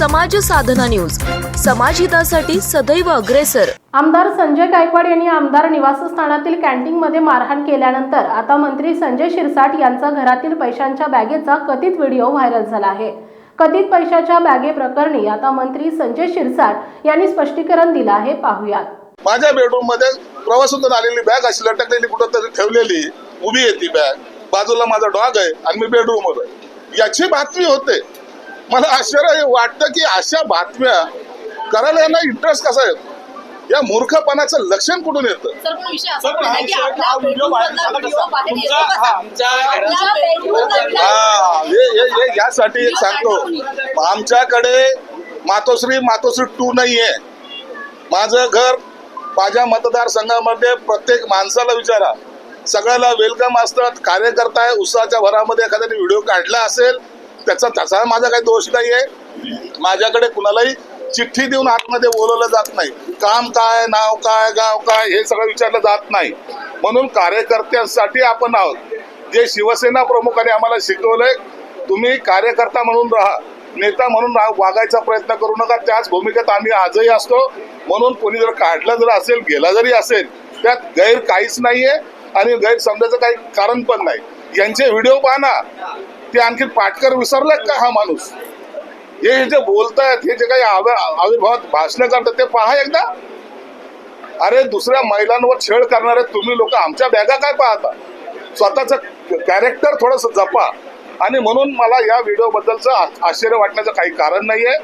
साधना news. समाजहितासाठी सदैव अग्रेसर. आमदार संजय गायकवाड यांनी आमदार निवासस्थानातील कॅन्टीनमध्ये मारहाण केल्यानंतर आता मंत्री संजय शिरसाट यांचा घरातील पैशांच्या बॅगेचा कथित व्हिडिओ व्हायरल झाला आहे. कथित पैशाच्या बॅगे प्रकरणी आता मंत्री संजय शिरसाट यांनी स्पष्टीकरण दिलं आहे. पाहुयात. माझ्या बेडरूममध्ये प्रवासातून आलेली बॅग अशी लटकलेली कुठं तरी ठेवलेली उभी आहे ती बॅग बाजूला माझा डॉग आहे आणि मी बेडरूम याची बातमी होते. मला आश्चर्य वाटतं की अशा बातम्या करायला यांना इंटरेस्ट कसा येतो? या मूर्खपणाचं लक्षण कुठून येतं? हा हा हे हे हे यासाठी एक सांगतो. आमच्याकडे मातोश्री मातोश्री टू नाहीये. माझं घर माझ्या मतदारसंघामध्ये प्रत्येक माणसाला विचारा. सगळ्याला वेलकम असतात. कार्यकर्ता आहे उत्साहाच्या भरामध्ये एखाद्याने व्हिडिओ काढला असेल त्याचा त्याचा माझा काही दोष नाही आहे माझ्याकडे कुणालाही चिठ्ठी देऊन आतमध्ये बोलवलं जात नाही. काम काय नाव काय गाव काय हे सगळं विचारलं जात नाही. म्हणून कार्यकर्त्यांसाठी आपण आहोत. जे शिवसेना प्रमुखाने आम्हाला शिकवलंय तुम्ही कार्यकर्ता म्हणून राहा. नेता म्हणून वागायचा प्रयत्न करू नका. त्याच भूमिकेत आम्ही आजही असतो. म्हणून कोणी जर काढलं जर असेल गेला जरी असेल त्यात गैर काहीच नाहीये आणि गैरसमजाचं काही कारण पण नाही. यांचे व्हिडिओ पहा ना. ते आणखी पाटकर विसरलेत का हा माणूस? हे जे बोलतायत हे जे काही आविर्भावात भाषण करतात ते पहा एकदा. अरे दुसऱ्या महिलांवर छेड करणारे तुम्ही लोक आमच्या बॅगा काय पाहता? स्वतःच कॅरेक्टर थोडस जपा. आणि म्हणून मला या व्हिडिओबद्दलचं आश्चर्य वाटण्याचं काही कारण नाहीये.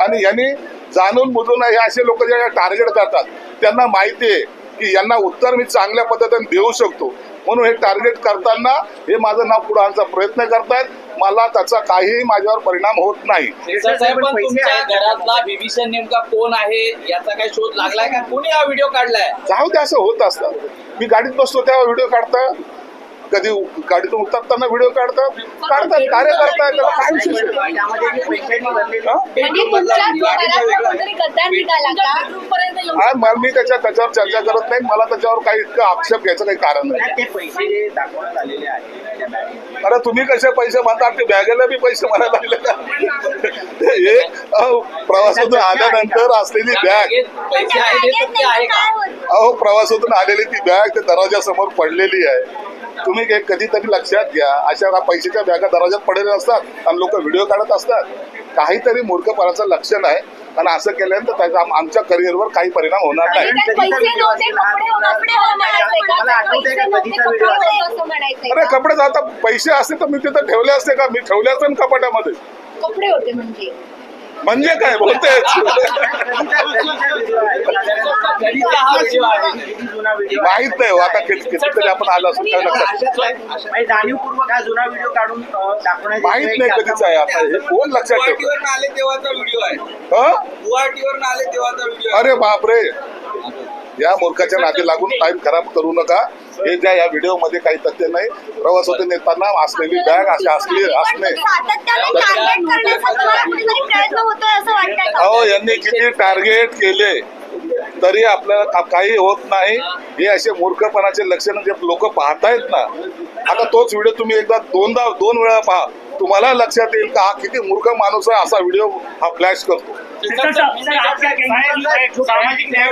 आणि यांनी जाणून बुजून हे असे लोक जे टार्गेट करतात त्यांना माहिती आहे की यांना उत्तर मी चांगल्या पद्धतीने देऊ शकतो. म्हणून हे टार्गेट करताना हे माझं नाव पुढे आणण्याचा प्रयत्न करतायत. मला त्याचा काहीही माझ्यावर परिणाम होत नाही. घरातला विभीषण नेमका कोण आहे? याचा काही शोध लागलाय का? कोणी हा व्हिडिओ काढलाय? जाऊ दे असं होत असतं. मी गाडीत बसतो तेव्हा व्हिडिओ काढता. कधी गाडीतून उतरताना व्हिडिओ काढतात काढतात कार्यकर्ता आहे, त्याला काय विशेष आहे? हा? मग मी त्याच्या त्याच्यावर चर्चा करत नाही. मला त्याच्यावर काही इतकं आक्षेप घ्यायचं काही कारण नाही. ते पैसे जे दाखवण्यात आलेले आहेत त्या बॅगेत, अरे तुम्ही कसे पैसे म्हणतात ते बॅगेला बी पैसे म्हणायला लागले. का हे अहो, प्रवासातून आल्यानंतर असलेली बॅग पैसे आहे सत्य आहे का? अहो प्रवासातून आलेली ती बॅग त्या दरवाजासमोर पडलेली आहे. तुम्ही हे कधीतरी लक्षात घ्या. अशा पैशाच्या बॅगा दरवाजात पडलेल्या असतात आणि लोक व्हिडिओ काढत असतात. काहीतरी मूर्खपणाचं लक्षण आहे. आणि असं केल्यानंतर त्याचा आम- आमच्या करिअरवर काही परिणाम होणार नाही. हो अरे का? कपडे आता पैसे असते तर मी तिथं ठेवले असते का? मी ठेवले असते ना कपडे होते म्हणजे. म्हणजे काय हा व्हिडिओ माहीत नाही हो, आता किती- कितीतरी आपण आलो असं काय लक्षात म्हणजे जाणीवपूर्वक हा जुना व्हिडिओ काढून दाखवण्यात माहीत नाही कधीच आहे आता हे. कोण लक्षात ठेवतो गुवाहाटीवर आले तेव्हाचा व्हिडिओ आहे. हं? गुवाहाटीवर आले तेव्हाचा व्हिडिओ अरे बापरे. या मूर्खाच्या नादी लागून टाइम खराब करू नका. हे ज्या या व्हिडिओमध्ये काही तथ्य नाही प्रवासातून नेताना असलेली बॅग अशी असली असणे. अहो यांनी किती टार्गेट केले तरी आपल्याला काही होत नाही. हे असे मूर्खपणाचे लक्षण जे लोक पाहतायत ना आता तोच व्हिडिओ तुम्ही एकदा दोनदा दोन वेळा पहा. तुम्हाला लक्षात येईल का हा किती मूर्ख माणूस आहे असा व्हिडिओ हा फ्लॅश करतो. सामाजिक न्याय